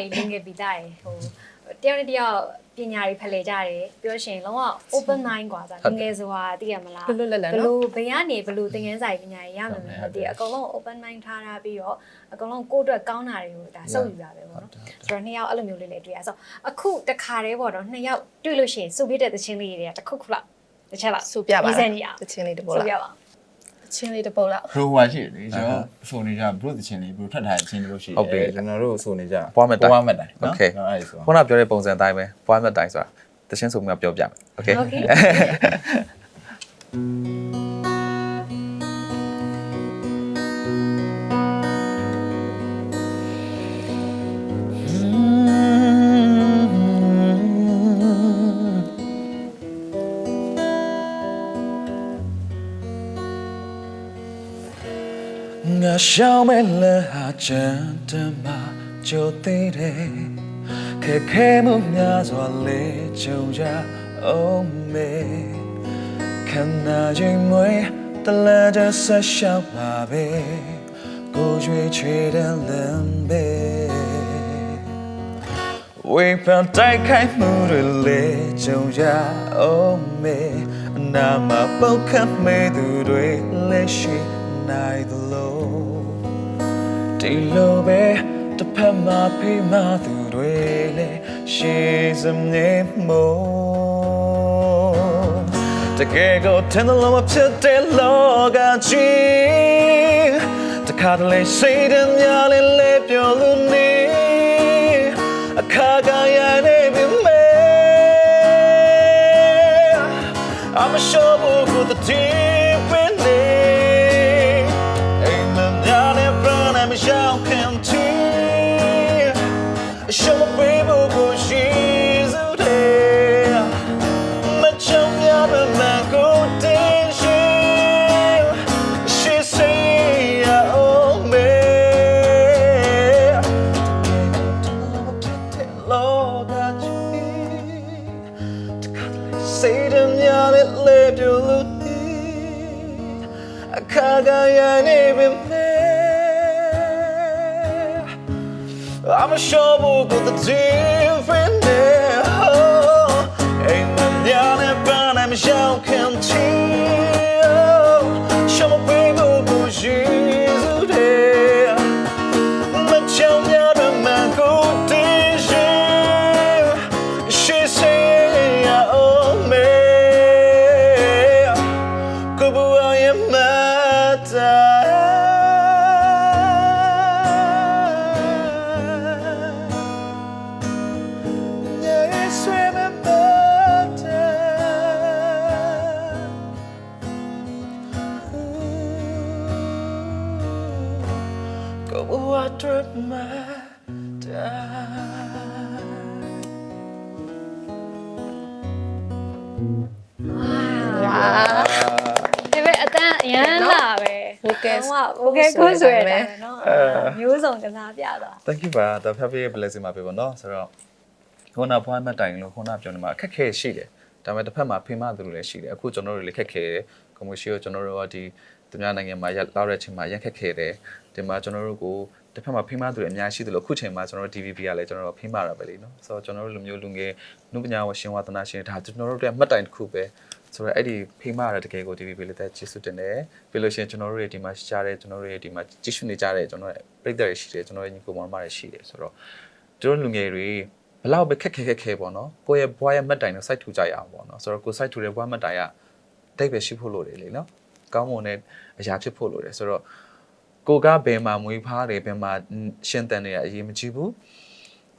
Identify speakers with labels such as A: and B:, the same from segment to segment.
A: လေးလင်ငယ်ပြီးသားရယ်ဟိုတယောက်နဲ့တယောက်ပညာတွေဖလှယ်ကြတယ်ပြောရှင်လုံးဝ open mind กว่าဆိုတာငယ်ဆိုတာသိရမလား
B: လွတ်လွတ်လပ်လပ်
A: ဘ
B: နော်
A: လို့ဘယ်ကနေဘလို့သင်ခန်းစာပညာတွေရမယ်မသိဘူးအကုန်လုံး open mind ထားထားပြီးတော့အကုန်လုံးကိုယ့်အတွက်ကောင်းတာတွေကိုဒါစုပ်ယူတာပဲပေါ့နော်ဆိုတော့နှစ်ယောက်အဲ့လိုမျိုးလေးလေးတွေ့ရဆိုအခုတခါတည်းပေါ့နော်နှစ်ယောက်တွေ့လို့ရှိရင်စုပြတဲ့သချင်းလေးတွေကတစ်ခုခုလောက်တစ်ချက်လောက်
B: စူပြပါ
A: ရေးစမ်းကြည့်အောင်
B: တချင်းလေးတစ်ပုတ်
A: စုပြ
B: လောက်
A: ပါ
B: တ ချင်းလေးတစ်ပုတ်လောက်
C: ပရိုဝါရှိတယ်လေကျွန်တော်ဆိုနေကြဘရုသချင်းလေးဘရုထွက်ထားတဲ့ချင်းလေးလို့ရှိတယ်
D: ဟုတ်ပြီ
C: ကျွန်တော်တို့ဆိုနေကြ
D: ပွားမဲ့တိုင်
C: ပွားမဲ့တိုင်
D: โอเค
C: နော်အဲ့ဒါဆို
D: ခုနပြောတဲ့ပုံစံအတိုင်းပဲပွားမဲ့တိုင်ဆိုတာတချင်းဆိုမျိုးပြောပြမယ်โอเค
A: โอเค
D: ရှောင်းမဲ့လဟာချမ်းတမကြိုသေးတယ်ခဲခဲမှုများစွာလေးကြုံကြအောင်မေခန္ဓာချင်းမွေတလဲကြဆက်ရှောက်ပါပဲကိုကြွေချွေတဲ့လမ်းပဲဝေဖန်တိုက်ခိုက်မှုတွေလေကြုံကြအောင်မေအနာမပုတ်ခတ်မဲ့သူတွေလက်ရှိနိုင်သလို ဒီလိုပဲတစ်ဖက်မှာဖိမသူတွေလေရှေးစနေမို့တကယ်ကိုထင်တယ်လို့မဖြစ်တဲ့လောကကြီးတခါတလေစိတ်ဓာတ်များလေးလေးပြောလို့နေအခါကရနေ I'm a shovel to the different day En mañana para mí ya
A: un ဒီပဲအတန်းအရန်လာပဲဟုတ်ကဲ့ဟုတ်ကဲ့ကိုဆိုရတာနော်မျိုးစုံကစားပြတာ
D: Thank you ပါတော်ဖျက်ပေး blessing ပါပဲပေါ့နော်ဆိုတော့ခုနဖွားမတိုင်လို့ခုနပြောနေမှာအခက်ခဲရှိတယ်ဒါပေမဲ့တစ်ဖက်မှာဖိမသူတွေလည်းရှိတယ်အခုကျွန်တော်တို့လည်းခက်ခဲတယ်ကွန်မရှင်ကိုကျွန်တော်တို့ကဒီသူများနိုင်ငံမှာရောက်တဲ့ချိန်မှာရက်ခက်ခဲတယ်ဒီမှာကျွန်တော်တို့ကို တစ်ဖက်မှာဖိမသူတွေအများရှိတယ်လို့အခုချိန်မှာကျွန်တော်တို့ DVB ကလည်းကျွန်တော်တို့ဖိမတာပဲလीနော်ဆိုတော့ကျွန်တော်တို့လူမျိုးလူငယ်နုပညာဝရှင်ဝါသနာရှင်ဒါကျွန်တော်တို့ရဲ့မှတ်တိုင်တစ်ခုပဲဆိုတော့အဲ့ဒီဖိမရတဲ့တကယ်ကို DVB လေးတက်ကျေးဇူးတင်တယ်ပြီးလို့ရှိရင်ကျွန်တော်တို့ရဲ့ဒီမှာရှားတဲ့ကျွန်တော်တို့ရဲ့ဒီမှာကြည့်ရှုနေကြတဲ့ကျွန်တော်ရဲ့ပြည်သက်တွေရှိတယ်ကျွန်တော်ရဲ့ညီကိုမောင်မတွေရှိတယ်ဆိုတော့တို့လူငယ်တွေဘလောက်ပဲခက်ခဲခက်ခဲပေါ့နော်ကိုယ့်ရဲ့ဘွားရဲ့မှတ်တိုင်ကိုစိုက်ထူကြရအောင်ပေါ့နော်ဆိုတော့ကိုစိုက်ထူတဲ့ဘွားမှတ်တိုင်ကတိတ်ပဲရှိဖို့လိုတယ်လေနော်ကောင်းမွန်တဲ့အရာဖြစ်ဖို့လိုတယ်ဆိုတော့ ကိုကဘယ်မှာမွေးဖားတယ်ဘယ်မှာရှင်းတန်နေရအရေးမကြီးဘူး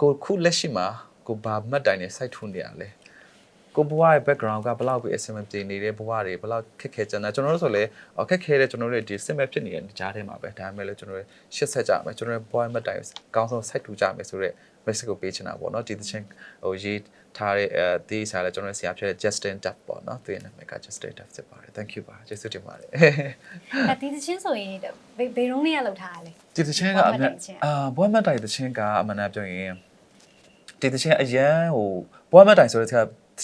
D: ကိုခုလက်ရှိမှာကိုဘာမှတ်တိုင်နဲ့စိုက်ထူနေရလဲကိုဘွားရဲ့ background ကဘလောက်ပဲအဆင်မပြေနေတဲ့ဘွားတွေဘလောက်ခက်ခဲကြတယ်ကျွန်တော်တို့ဆိုလည်းအော်ခက်ခဲတဲ့ကျွန်တော်တို့ဒီစစ်မဲ့ဖြစ်နေတဲ့ကြားထဲမှာပဲဒါပေမဲ့လည်းကျွန်တော်တို့ရှစ်ဆက်ကြမယ်ကျွန်တော်တို့ဘွားရဲ့မတိုင်ကောင်းဆုံး site ထူကြမယ်ဆိုတော့ message ကိုပေးချင်တာပေါ့နော်ဒီသချင်းဟိုရေးထားတဲ့အဲဒီစားလဲကျွန်တော်ဆရာဖြစ်တဲ့ Justin Duff ပေါ့နော်သူရဲ့နာမည်က Justin Duff ဖြစ်ပါတယ် thank you ပါကျေးဇူးတင်ပါတယ်
A: အဲဒီသချင်းဆိုရင်ဘယ်ဘယ်တော့နေရလောက်ထားရလဲ
D: ဒီသချင်းကအမှန်အာဘွားမတိုင်သချင်းကအမှန်တမ်းပြောရင်ဒီသချင်းအရန်ဟိုဘွားမတိုင်ဆိုတဲ့သချ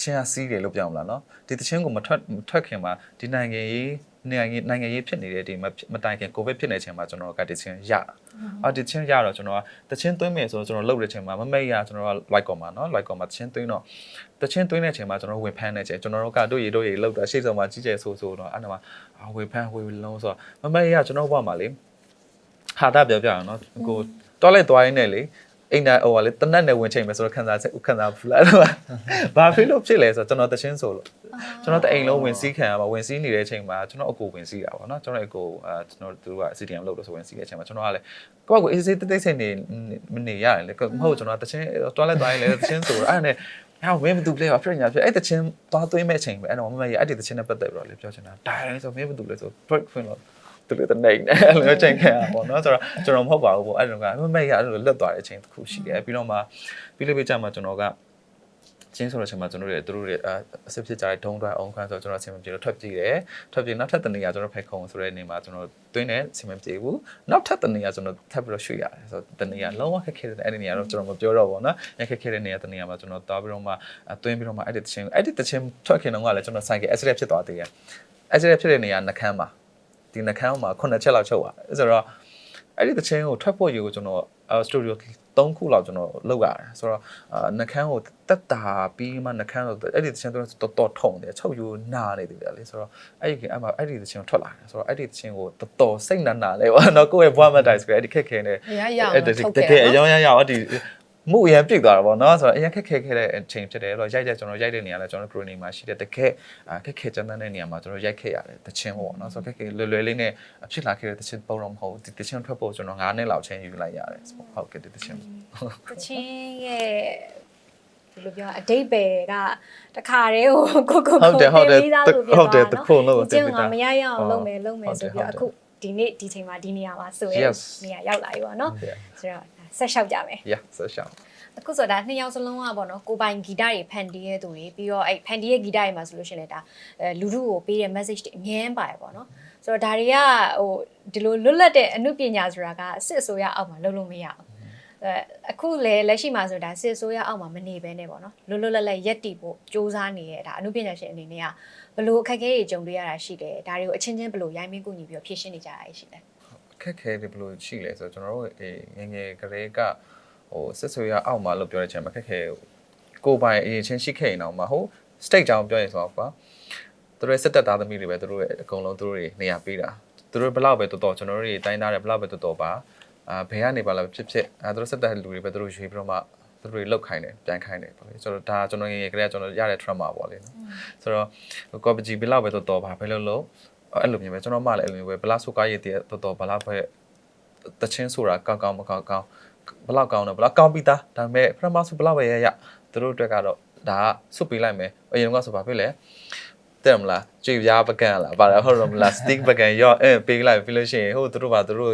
D: င်းကစီးတယ်လို့ပြောင်းမလားနော်ဒီသချင်းကိုမထွက်မထွက်ခင်မှာဒီနိုင်ငံရေး နိုင်ငံရေးနိုင်ငံရေးဖြစ်နေတဲ့ဒီမမတိုင်ခင်ကိုဗစ်ဖြစ်နေတဲ့အချိန်မှာကျွန်တော်ကတချင်းရအော်တချင်းရတော့ကျွန်တော်ကတချင်းသွင်းမယ်ဆိုတော့ကျွန်တော်လှုပ်တဲ့အချိန်မှာမမိတ်ရကျွန်တော်က like ကောမှာနော် like ကောမှာတချင်းသွင်းတော့တချင်းသွင်းတဲ့အချိန်မှာကျွန်တော်ဝင်ဖမ်းနေချိန်ကျွန်တော်တို့ကတို့ရီတို့ရီလှုပ်တာရှေ့ဆုံးမှာကြီးကျယ်ဆိုးဆိုးတော့အဲ့ဒါမှာအာဝင်ဖမ်းဝေလုံးဆိုတော့မမိတ်ရကျွန်တော်ဘွားမှာလေဟာတာပြောပြအောင်နော်ကိုတော်လိုက်သွားရင်းနဲ့လေအိမ်နာဟိုကလေတနက်နဲ့ဝင်ချိန်မယ်ဆိုတော့ခံစားချက်ခံစားဘူးလားတော့ဘာဖြစ်လို့ဖြစ်လဲဆိုတော့ကျွန်တော်တချင်းဆိုလို့ ကျွန်တော်တအိမ်လုံးဝင်စည်းခံရပါဝင်စည်းနေတဲ့အချိန်မှာကျွန်တော်အကိုဝင်စည်းတာပေါ့နော်ကျွန်တော်အကိုအဲကျွန်တော်တို့က CDM လုပ်လို့ဆိုဝင်စည်းတဲ့အချိန်မှာကျွန်တော်ကလည်းကိုယ့်ကိုအေးစေးတိတ်တိတ်ဆိတ်နေမနေရတယ်လေမဟုတ်ကျွန်တော်တချင်းတွားလက်သွားရင်လည်းတချင်းဆိုတော့အဲ့ဒါနဲ့ဟာဝင်းမတူလဲပါဖြစ်ညာဖြစ်အဲ့တချင်းသွားသွင်းမဲ့ချိန်ပဲအဲ့တော့မမကြီးအဲ့ဒီတချင်းနဲ့ပတ်သက်ပြီးတော့လေပြောချင်တာဒါလည်းဆိုမင်းမတူလဲဆို break ဖွင့်လို့တူလို့တဲ့နေနဲ့အဲ့လိုချိန်ခံရပါတော့เนาะဆိုတော့ကျွန်တော်မဟုတ်ပါဘူးပေါ့အဲ့လိုကမမကြီးအဲ့လိုလွတ်သွားတဲ့အချိန်တစ်ခုရှိတယ်ပြီးတော့မှပြီးလို့ပြကြမှာကျွန်တော်က ချင်းဆိုတဲ့အချိန်မှာကျွန်တော်တို့တွေသူတို့တွေအစစ်ဖြစ်ကြတဲ့ဒုံးတွိုင်းအောင်ခန်းဆိုတော့ကျွန်တော်အဆင်မပြေလို့ထွက်ပြေးတယ်ထွက်ပြေးနောက်ထပ်တနေရာကျွန်တော်ဖိတ်ခုံဆိုတဲ့နေမှာကျွန်တော်တွင်းနေအဆင်မပြေဘူးနောက်ထပ်တနေရာကျွန်တော်ထပ်ပြီးတော့ရွှေ့ရတယ်ဆိုတော့တနေရာလုံးဝခက်ခဲတဲ့အဲ့ဒီနေရာတော့ကျွန်တော်မပြောတော့ဘူးเนาะရခက်ခဲတဲ့နေရာတနေရာမှာကျွန်တော်တောင်းပြီးတော့မှတွင်းပြီးတော့မှအဲ့ဒီတချင်းအဲ့ဒီတချင်းထွက်ခင်တော့ကလည်းကျွန်တော်ဆိုင်က accident ဖြစ်သွားသေးတယ် accident ဖြစ်တဲ့နေရာနှခမ်းမှာဒီနှခမ်းမှာ9ချက်လောက်ချုပ်သွားဆိုတော့အဲ့ဒီတချင်းကိုထွက်ဖို့ရေကိုကျွန်တော်စတူဒီယို 3ခုလောက်ကျွန်တော်လုပ်ရတယ်ဆိုတော့အာနှခမ်းကိုတက်တာပြီးမှနှခမ်းတော့အဲ့ဒီတချင်းတော့တော်တော်ထုံတယ်ချုပ်ယူနာနေတယ်လေဆိုတော့အဲ့ဒီအဲ့မှာအဲ့ဒီတချင်းထွက်လာတယ်ဆိုတော့အဲ့ဒီတချင်းကိုတော်တော်စိတ်နာနာလဲပေါ့နော်ကိုယ့်ရဲ့ဘွားမတ်တိုင်းဆိုအဲ့ဒီခက်ခဲနေ
B: ရရအောင်
D: အဲ့ဒီ
B: ထုတ်
D: တ
B: ခဲ့
D: ကယ်အ
B: နော်
D: ယောင်ရရအောင်ဒီ မှုအရင်ပြိတ်သွားတာပေါ့နော်ဆိုတော့အရင်ခက်ခဲခဲ့တဲ့အချိန်ဖြစ်တယ်အဲ့တော့ရိုက်တဲ့ကျွန်တော်ရိုက်တဲ့နေရာလဲကျွန်တော် crew နေမှာရှိတဲ့တကယ်ခက်ခဲကြမ်းတမ်းတဲ့နေရာမှာကျွန်တော်ရိုက်ခဲ့ရတယ်တချင်းပေါ့နော်ဆိုတော့ခက်ခဲလွယ်လွယ်လေးနဲ့ဖြစ်လာခဲ့တဲ့တချင်းပုံတော့မဟုတ်ဒီတချင်းထွက်ဖို့ကျွန်တော်9နှစ်လောက်ချင်းယူလိုက်ရတယ်ဟုတ်ကဲ့ဒီတချင်း
A: တချင်းရဲ့ဘယ်လိုပြောအတိတ်ပဲကတခါတည်းဟိုကိုကို
D: ဟုတ်တယ်ဟုတ်တယ်
A: ပြီးသားလို့ပြော
D: ဟုတ်တယ်တစ်ခုလုံးကို
A: ကျင်း
D: တင်ပေး
A: က
D: တာ
A: မရရအောင်လုပ်မယ်လုပ်မယ်ဆိုပြီး
D: ဟုတ်တယ်
A: အခုဒီနေ့ဒီချိန်မှာဒီနေရာမှာဆိုရ
D: Yes
A: နေရာရောက်လာပြီပေါ့နော်
D: ဟုတ်တယ်
A: ဆိုတော့ ဆက်လျှောက်ကြမယ်
D: yeah ဆက်ရှောင်း
A: အခုဆိုတာနှစ်ယောက်စလုံးကပေါ့နော်ကိုပိုင်ဂီတတွေဖန်တီးရဲ့သူတွေပြီးတော့အဲ့ဖန်တီးရဲ့ဂီတတွေမှာဆိုလို့ရှိရင်လည်းဒါအဲလူထုကိုပေးတဲ့ message တွေအမြဲတမ်းပါတယ်ပေါ့နော်ဆိုတော့ဒါတွေကဟိုဒီလိုလွတ်လပ်တဲ့အမှုပညာဆိုတာကစစ်အစိုးရအောက်မှာလုပ်လို့မရဘူးအဲအခုလေလက်ရှိမှာဆိုတာစစ်အစိုးရအောက်မှာမနေဘဲနဲ့ပေါ့နော်လွတ်လွတ်လပ်လပ်ရက်တည်ဖို့စ조사နေတဲ့ဒါအမှုပညာရှင်အနေနဲ့ကဘလို့အခက်အခဲတွေကြုံတွေ့ရတာရှိတယ်ဒါတွေကိုအချင်းချင်းဘလို့ရိုင်းမင်းကူညီပြီးတော့ဖြည့်ရှင်းနေကြရရှိတယ်
D: ခက်ခဲတယ်ဘယ်လိုရှိလဲဆိုတော့ကျွန်တော်တို့အေးငယ်ငယ်ကလေးကဟိုစစ်ဆွေရအောက်မှာလို့ပြောတဲ့အချိန်မှာခက်ခဲကိုပိုင်အရင်ချင်းရှိခဲ့ရင်တော့မဟုတ် state ကြောင်ပြောရင်ဆိုတော့ကွာသူတို့စစ်တပ်သားသမီးတွေပဲသူတို့ရဲ့အကုန်လုံးသူတို့တွေနေရာပေးတာသူတို့ဘလောက်ပဲတော်တော်ကျွန်တော်တို့တွေတိုင်းသားတယ်ဘလောက်ပဲတော်တော်ပါအာဘယ်ကနေပါလဲဖြစ်ဖြစ်အဲသူတို့စစ်တပ်လူတွေပဲသူတို့ရွေးပြီးတော့မှသူတို့တွေလောက်ခိုင်းတယ်ပြန်ခိုင်းတယ်ပေါ့လေဆိုတော့ဒါကျွန်တော်ငယ်ငယ်ကလေးကကျွန်တော်ရတဲ့ trauma ပေါ့လေနော်ဆိုတော့ကော်ပဂျီဘလောက်ပဲတော်တော်ပါဘယ်လိုလို့ အဲ့လိုမျိုးပဲကျွန်တော်မှလည်းအဲ့လိုမျိုးပဲဘလောက်ဆိုကားရည်တည်းတော်တော်ဘလောက်ပဲတချင်းဆိုတာကောင်းကောင်းမကောင်းကောင်းဘလောက်ကောင်းတော့ဘလောက်ကောင်းပြီးသားဒါပေမဲ့ပထမဆုံးဘလောက်ပဲရရသူတို့အတွက်ကတော့ဒါကဆွတ်ပေးလိုက်မယ်အရင်ကဆိုဘာဖြစ်လဲတဲ့မလားကြွေပြားပကံလားပါလားဟုတ်တော့မလား stick ပကံရော့အဲပေးလိုက်ပြီးလို့ရှိရင်ဟိုသူတို့ပါသူတို့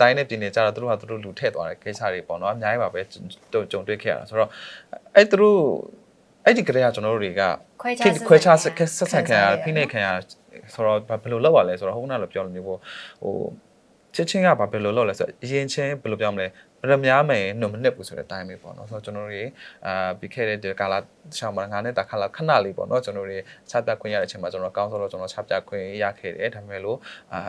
D: တိုင်းနဲ့ပြည်နေကြတော့သူတို့ကသူတို့လူထည့်သွားတဲ့ကိစ္စတွေပေါ့နော်အများကြီးပါပဲကြုံတွေ့ခဲ့ရတာဆိုတော့အဲ့သူတို့အဲ့ဒီကလေးကကျွန်တော်တို့တွေက
A: ခွဲခြား
D: ဖိခွဲခြားဆက်ဆက်ဆံခံရဖိနေခံရ ဆိုတော့ဘယ်လိုလုပ်ရလဲဆိုတော့ဟိုကလည်းပြောလို့မျိုးပေါ့ဟိုချစ်ချင်းကဘာဘယ်လိုလုပ်လဲဆိုတော့အရင်ချင်းဘယ်လိုပြောမလဲရမများမယ်နှုတ်မနစ်ဘူးဆိုတဲ့အတိုင်းပဲပေါ့နော်ဆိုတော့ကျွန်တော်တို့အာပြီးခဲ့တဲ့ဒီကာလာရှောင်းမှာငါနဲ့တခါလာခဏလေးပေါ့နော်ကျွန်တော်တို့ချပြခွင့်ရတဲ့အချိန်မှာကျွန်တော်ကောင်းဆိုတော့ကျွန်တော်ချပြခွင့်ရခဲ့တယ်ဒါပေမဲ့လို့အာ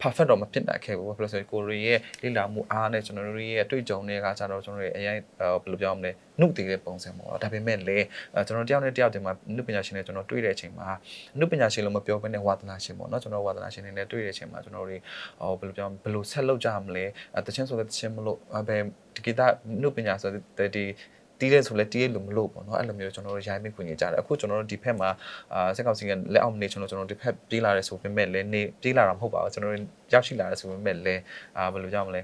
D: perfect တော့မဖြစ်နိုင်ခဲ့ဘူးဘာလို့လဲဆိုရင်ကိုရီရဲ့လေ့လာမှုအားနဲ့ကျွန်တော်တို့ရဲ့အတွေ့အကြုံတွေကကြတော့ကျွန်တော်တို့ရဲ့အရင်ဘယ်လိုပြောမလဲနှုတ်တည်တဲ့ပုံစံပေါ့ဒါပေမဲ့လည်းကျွန်တော်တယောက်နဲ့တယောက်ဒီမှာနှုတ်ပညာရှင်နဲ့ကျွန်တော်တွေ့တဲ့အချိန်မှာနှုတ်ပညာရှင်လို့မပြောဘဲနဲ့ဝါသနာရှင်ပေါ့နော်ကျွန်တော်ဝါသနာရှင်တွေနဲ့တွေ့တဲ့အချိန်မှာကျွန်တော်တို့ဟိုဘယ်လိုပြောဘယ်လိုဆက်လုပ်ကြမလဲတချင်းဆိုတဲ့တချင်းမလို့ဘယ်ဒီကိတာနှုတ်ပညာဆိုတဲ့ဒီ တီးတဲ့ဆိုလဲတီးရလို့မလို့ပေါ့နော်အဲ့လိုမျိုးကျွန်တော်တို့ရိုင်းမိခွင့်ရကြတယ်အခုကျွန်တော်တို့ဒီဖက်မှာအာစက်ကောင်စီကလက်အောင်နေကျွန်တော်ကျွန်တော်ဒီဖက်ပြေးလာတယ်ဆိုပေမဲ့လည်းနေပြေးလာတာမဟုတ်ပါဘူးကျွန်တော်တို့ရောက်ရှိလာတယ်ဆိုပေမဲ့လည်းအာဘယ်လိုကြောင့်မလဲ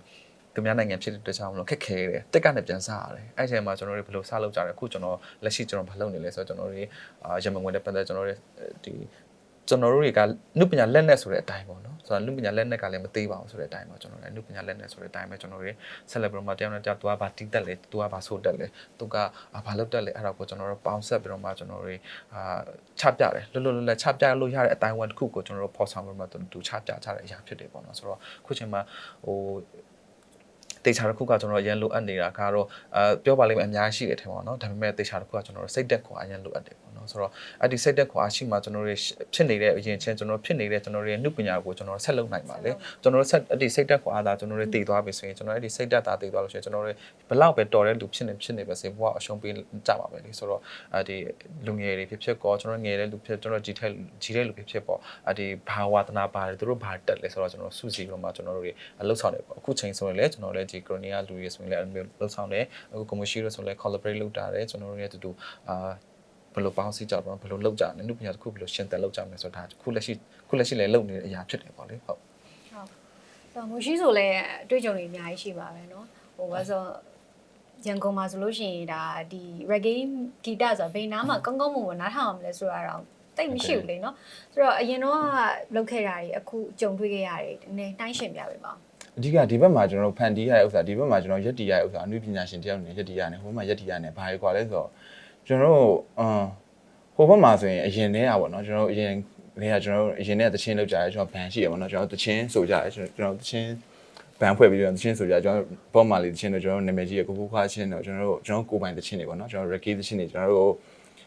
D: သူများနိုင်ငံဖြစ်တဲ့အတွက်ကြောင့်မလို့ခက်ခဲတယ်တက်ကနေပြန်စားရတယ်အဲ့ချိန်မှာကျွန်တော်တို့ဘယ်လိုစားလုပ်ကြလဲအခုကျွန်တော်လက်ရှိကျွန်တော်ဘာလုပ်နေလဲဆိုတော့ကျွန်တော်တို့အာရမန်ဝင်တဲ့ပတ်သက်ကျွန်တော်တို့ဒီ ကျွန်တော်တို့တွေကနှုတ်ပညာလက်နဲ့ဆိုတဲ့အတိုင်းပေါ့နော်ဆိုတော့နှုတ်ပညာလက်နဲ့ကလည်းမသေးပါဘူးဆိုတဲ့အတိုင်းပေါ့ကျွန်တော်လည်းနှုတ်ပညာလက်နဲ့ဆိုတဲ့အတိုင်းပဲကျွန်တော်တွေဆက်လက်ပြီးတော့မှတရားနဲ့တရား तू ကဘာတီးတက်လဲ तू ကဘာဆိုတက်လဲ तू ကဘာလုပ်တက်လဲအဲ့ဒါကိုကျွန်တော်တို့ပေါင်းဆက်ပြီးတော့မှကျွန်တော်တွေအာချပြတယ်လွတ်လွတ်လပ်လပ်ချပြလို့ရတဲ့အတိုင်းဝန်တစ်ခုကိုကျွန်တော်တို့ဖော်ဆောင်ပြီးတော့မှ तू ချပြချတဲ့အရာဖြစ်တယ်ပေါ့နော်ဆိုတော့ခုချိန်မှာဟိုတေချာတစ်ခုကကျွန်တော်အရင်လိုအပ်နေတာကတော့အပြောပါလိမ့်မယ်အများကြီးရှိတယ်ထင်ပါတော့ဒါပေမဲ့တေချာတစ်ခုကကျွန်တော်စိတ်တက်ခွာအရင်လိုအပ်တယ် နော်ဆိုတော့အဲ့ဒီစိတ်တက်ခွာရှိမှကျွန်တော်တို့ဖြစ်နေတဲ့အရင်ချင်းကျွန်တော်ဖြစ်နေတဲ့ကျွန်တော်ရဲ့နှုပညာကိုကျွန်တော်ဆက်လုပ်နိုင်ပါလေကျွန်တော်ဆက်အဲ့ဒီစိတ်တက်ခွာသာကျွန်တော်တို့တည်သွားပြီဆိုရင်ကျွန်တော်အဲ့ဒီစိတ်တက်တာတည်သွားလို့ရှိရင်ကျွန်တော်တို့ဘလောက်ပဲတော်တဲ့လူဖြစ်နေဖြစ်နေပဲစေဘဝအရှုံးပေးကြပါပဲလေဆိုတော့အဲ့ဒီလူငယ်တွေဖြစ်ဖြစ်ကောကျွန်တော်ငယ်တဲ့လူဖြစ်ကျွန်တော်ကြီးတဲ့ကြီးတဲ့လူဖြစ်ဖြစ်ပေါ့အဲ့ဒီဘာဝတနာပါတယ်သူတို့ဘာတက်လဲဆိုတော့ကျွန်တော်စုစည်းပြီးတော့မှကျွန်တော်တို့တွေလှုပ်ဆောင်တယ်ပေါ့အခုချိန်ဆိုရင်လည်းကျွန်တော်လည်းဒီ Corona လူတွေဆိုရင်လည်းအဲ့လိုမျိုးလှုပ်ဆောင်တယ်အခု commercial ဆိုလည်း collaborate လုပ်တာတယ်ကျွန်တော်တို့ရဲ့အတူတူအာ ဘယ်လိုပေါင်းစည်းကြတော့ဘယ်လိုလုပ်ကြလဲနုပညာတစ်ခုဘယ်လိုရှင်းတယ်လုပ်ကြမလဲဆိုတာခုလက်ရှိခုလက်ရှိလည်းလုပ်နေတဲ့အရာဖြစ်တယ်ပေါ့လေဟုတ်
A: တော့မရှိဆိုလဲအတွေ့အကြုံတွေအများကြီးရှိပါပဲเนาะဟိုဘာဆိုရန်ကုန်မှာဆိုလို့ရှိရင်ဒါဒီ reggae ဂီတဆိုတာဘယ်နားမှာကောင်းကောင်းမွန်မွန်နားထောင်အောင်လဲဆိုတာတော့တိတ်မရှိဘူးလေเนาะဆိုတော့အရင်တော့လောက်ခဲ့တာတွေအခုကြုံတွေ့ခဲ့ရတယ်နည်းနှိုင်းရှင်ပြပေးပါ
C: အဓိကဒီဘက်မှာကျွန်တော်တို့ဖန်တီးရတဲ့ဥစ္စာဒီဘက်မှာကျွန်တော်ရက်တီးရတဲ့ဥစ္စာအနုပညာရှင်တယောက်နဲ့ရက်တီးရတယ်ဟိုဘက်မှာရက်တီးရတယ်ဘာတွေကွာလဲဆိုတော့ ကျွန်တော်တို့အမ်ဟိုဘက်မှာဆိုရင်အရင်တည်းอ่ะဗောနော်ကျွန်တော်တို့အရင်တည်းကကျွန်တော်တို့အရင်တည်းကတချင်းလောက်ကြတယ်ကျွန်တော်ဘန်ရှိရဗောနော်ကျွန်တော်တို့တချင်းဆိုကြတယ်ကျွန်တော်တို့တချင်းဘန်ဖွဲ့ပြီးတော့တချင်းဆိုကြကျွန်တော်ဘောမာလီတချင်းတို့ကျွန်တော်တို့နာမည်ကြီးရကိုကိုခွားချင်းတို့ကျွန်တော်တို့ကျွန်တော်ကိုပိုင်တချင်းတွေဗောနော်ကျွန်တော် reggae တချင်းတွေကျွန်တော်တို့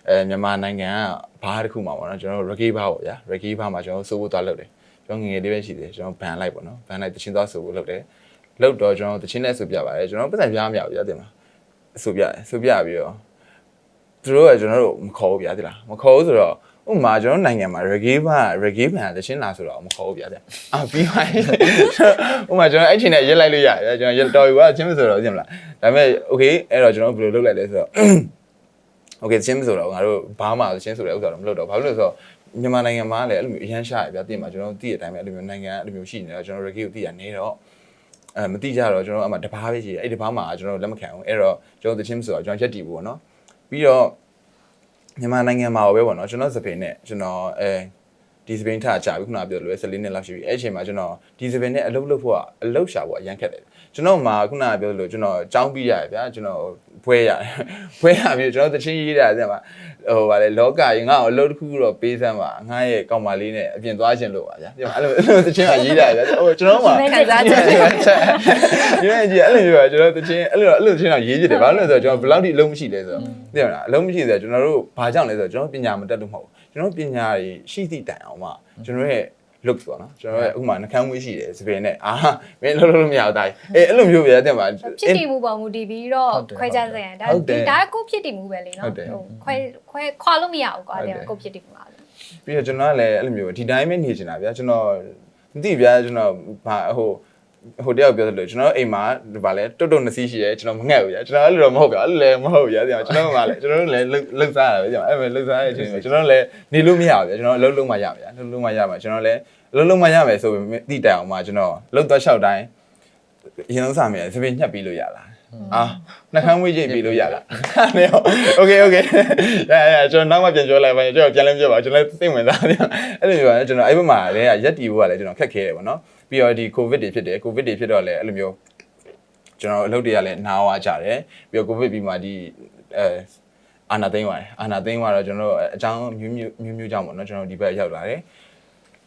C: အဲမြန်မာနိုင်ငံကဘားတစ်ခုမှာဗောနော်ကျွန်တော်တို့ reggae ဘားပေါ့ဗျာ reggae ဘားမှာကျွန်တော်စိုးဖို့သွားလုပ်တယ်ကျွန်တော်ငငယ်လေးပဲရှိသေးတယ်ကျွန်တော်ဘန်လိုက်ဗောနော်ဘန်လိုက်တချင်းသွားဆိုဖို့လုပ်တယ်လောက်တော့ကျွန်တော်တချင်းနဲ့ဆိုပြပါတယ်ကျွန်တော်ပတ်စံပြားမရဘူးဗျာတင်မလားဆိုပြတယ်ဆိုပြပြီးတော့ သူတို့ကကျွန်တော်တို့မခေါ်ဘူးဗျာတိလားမခေါ်ဘူးဆိုတော့ဥပမာကျွန်တော်နိုင်ငံမှာ reggae ဘာ reggae ဘန်တချင်းလာဆိုတော့မခေါ်ဘူးဗျာတဲ့အာပြီးပါဥပမာကျွန်တော်အဲ့ချိန်နဲ့ရက်လိုက်လို့ရတယ်ကျွန်တော်ရက်တော်ပြီကွာချင်းမဆိုတော့တင်မလားဒါပေမဲ့ okay အဲ့တော့ကျွန်တော်ဘယ်လိုလုပ်လိုက်လဲဆိုတော့ okay ချင်းမဆိုတော့ငါတို့ဘာမှချင်းဆိုတဲ့ဥစ္စာတော့မလုပ်တော့ဘာလို့လဲဆိုတော့မြန်မာနိုင်ငံမှာလည်းအဲ့လိုမျိုးအရန်ရှာရဗျာတင်မှာကျွန်တော်သိတဲ့အတိုင်းပဲအဲ့လိုမျိုးနိုင်ငံအဲ့လိုမျိုးရှိနေတော့ကျွန်တော် reggae ကိုသိရနေတော့အဲမတိကြတော့ကျွန်တော်အမှတပားပဲရှိတယ်အဲ့ဒီတပားမှာကျွန်တော်လက်မခံဘူးအဲ့တော့ကျွန်တော်သချင်းဆိုတော့ကျွန်တော်ရက်တီဘူးပေါ့နော် ပြီးတော့မြန်မာနိုင်ငံမှာပဲပေါ့နော်ကျွန်တော်စပင်နဲ့ကျွန်တော်အဲဒီစပင်ထကြပြီခုနကပြောလို့14နှစ်လောက်ရှိပြီအဲ့အချိန်မှာကျွန်တော်ဒီစပင်နဲ့အလုပ်လုပ်ဖို့ကအလုပ်ရှာဖို့အရန်ခက်တယ် ကျွန်တော်မှာခုနကပြောလို့ကျွန်တော်ចောင်းပြီးရတယ်ဗျာကျွန်တော်ဘွဲရတယ်ဘွဲရပြီးကျွန်တော်သချင်းရေးတာတဲ့မှာဟိုဗာလေလောကကြီးငါ့ကိုအလုပ်တစ်ခုခုတော့ပေးစမ်းပါငါရဲ့ကောင်မလေးနဲ့အပြင်သွားခြင်းလို့ပါဗျာအဲ့လိုအဲ့လိုသချင်းကရေးတာဗျာဟိုကျွန်တော်မှာ
A: ခံစားချက်
C: ဒီမဲ့ကြီးအဲ့လိုမျိုးကျွန်တော်တချင်းအဲ့လိုအဲ့လိုတချင်းတော့ရေးကြည့်တယ်ဘာလို့လဲဆိုတော့ကျွန်တော်ဘယ်လောက်ထိအလုံးမရှိလဲဆိုတော့သိရမလားအလုံးမရှိဆိုတော့ကျွန်တော်တို့ဘာကြောင့်လဲဆိုတော့ကျွန်တော်ပညာမတတ်လို့မဟုတ်ဘူးကျွန်တော်ပညာတွေရှိသည့်တိုင်အောင်မှကျွန်တော်ရဲ့ look ပေါ့နော်ကျွန်တော်ရဲ့အခုမှနှကန်းမွေးရှိတယ်စပယ်နဲ့အာမင်းလုံးလုံးမရဘူးတိုင်းအေးအဲ့လိုမျိုးပဲတဲ့မှာ
A: ဖြစ်တည်မှုပေါ်မူတည်ပြီးတော့
D: ဟုတ်တယ်
A: ခွဲခြားစရာဒါ
C: ဟုတ်တယ်
A: ဒါကကိုယ့်ဖြစ်တည်မှုပဲလေ
C: ဟု
A: နော်
C: တ်တယ်
A: ခွဲခွဲခွာလို့မရဘူးကွာ
C: ဟုတ်
A: ဒါ
C: တယ်
A: ကိုယ့်ဖြစ်တည်မှုပါလေ
C: ပြီးတော့ကျွန်တော်ကလည်းအဲ့လိုမျိုးဒီတိုင်းပဲနေချင်တာဗျာကျွန်တော်မသိဗျာကျွန်တော်ဘာဟို ဟိုတယောက်ပြောသလိုကျွန်တော်အိမ်မှာဗာလဲတွတ်တွတ်နစီရှိရဲကျွန်တော်မငတ်ဘူးဗျာကျွန်တော်အဲ့လိုတော့မဟုတ်ဗျာအဲ့လိုလည်းမဟုတ်ဗျာကျွန်တော်ကလည်းကျွန်တော်တို့လည်းလှုပ်စားရတယ်ဗျာအဲ့မဲ့လှုပ်စားတဲ့အချိန်မှာကျွန်တော်လည်းနေလို့မရဘူးဗျာကျွန်တော်အလုပ်လုပ်မှရဗျာလုပ်လို့မှရမှာကျွန်တော်လည်းအလုပ်လုပ်မှရမယ်ဆိုပေမဲ့တိတိုင်အောင်မှကျွန်တော်လှုပ်သွားလျှောက်တိုင်းရင်လုံးစားမယ်စပင်းညှက်ပြီးလို့ရလားအာနှခမ်းမွေးကြိတ်ပြီးလို့ရလားနေဟုတ် okay okay ရရကျွန်တော်နောက်မှပြန်ပြောလိုက်ပါကျွန်တော်ပြန်လည်းပြောပါကျွန်တော်သိဝင်သားတယ်အဲ့လိုမျိုးပါကျွန်တော်အဲ့ဘက်မှာလည်းရက်တီဖို့ကလည်းကျွန်တော်ခက်ခဲတယ်ပေါ့နော် ပြီးတော့ဒီ covid တွေဖြစ်တယ် covid တွေဖြစ်တော့လည်းအဲ့လိုမျိုးကျွန်တော်အလုပ်တွေကလည်းနားဝါကြတယ်ပြီးတော့ covid ပြီးမှဒီအဲအာနာသိန်းသွားတယ်အာနာသိန်းသွားတော့ကျွန်တော်အကြောင်းမျိုးမျိုးမျိုးမျိုးကြောင့်ပေါ့နော်ကျွန်တော်ဒီဘက်ရောက်လာတယ်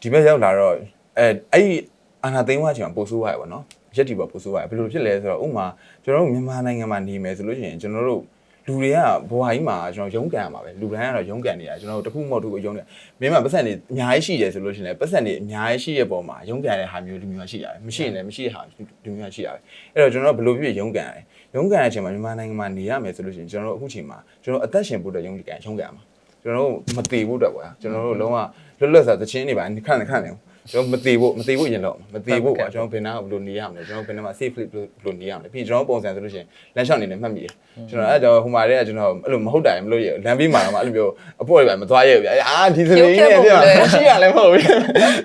C: ဒီဘက်ရောက်လာတော့အဲအဲ့ဒီအာနာသိန်းသွားချိန်မှာပို့ဆိုးရတယ်ပေါ့နော်ရက်တီပေါ့ပို့ဆိုးရတယ်ဘယ်လိုဖြစ်လဲဆိုတော့ဥမာကျွန်တော်တို့မြန်မာနိုင်ငံမှာနေမယ်ဆိုလို့ရှိရင်ကျွန်တော်တို့ လူတွေကဘဝကြီးမှာကျွန်တော်ရုန်းကန်ရမှာပဲလူတိုင်းကတော့ရုန်းကန်နေတာကျွန်တော်တို့တစ်ခုမဟုတ်တစ်ခုရုန်းကန်မင်းမပတ်စံနေအများကြီးရှိတယ်ဆိုလို့ရှိရင်လည်းပတ်စံနေအများကြီးရှိရဲ့ပုံမှာရုန်းကန်တဲ့ဟာမျိုးလူမျိုးရှိရတယ်မရှိရင်လည်းမရှိတဲ့ဟာလူမျိုးရှိရတယ်အဲ့တော့ကျွန်တော်တို့ဘယ်လိုဖြစ်ရုန်းကန်ရလဲရုန်းကန်တဲ့အချိန်မှာမြန်မာနိုင်ငံမှာနေရမယ်ဆိုလို့ရှိရင်ကျွန်တော်တို့အခုချိန်မှာကျွန်တော်အသက်ရှင်ဖို့အတွက်ရုန်းကန်ရုန်းကန်ရမှာကျွန်တော်တို့မတည်ဖို့အတွက်ပေါ့ကျွန်တော်တို့လုံးဝလွတ်လပ်စွာသချင်းတွေပါခန့်ခန့်နေ ကျွန်တော်မတည်ဖို့မတည်ဖို့ရင်တော့မတည်ဖို့ပေါ့ကျွန်တော်ဘယ်နာဘယ်လိုနေရမလဲကျွန်တော်ဘယ်နာမှာ safe ဘယ်လိုနေရမလဲပြီးကျွန်တော်ပုံစံဆိုလို့ရှိရင်လမ်းလျှောက်နေနေမှတ်မိတယ်ကျွန်တော်အဲ့တော့ဟိုမှာတည်းကကျွန်တော်အဲ့လိုမဟုတ်တာရင်မလို့ရလမ်းပြီးမှာတော့အဲ့လိုမျိုးအပေါ်တွေပဲမသွားရဘူးဗျာအာဒီစပင်းနဲ့ပြမရှိရလည်းမဟုတ်ဘူး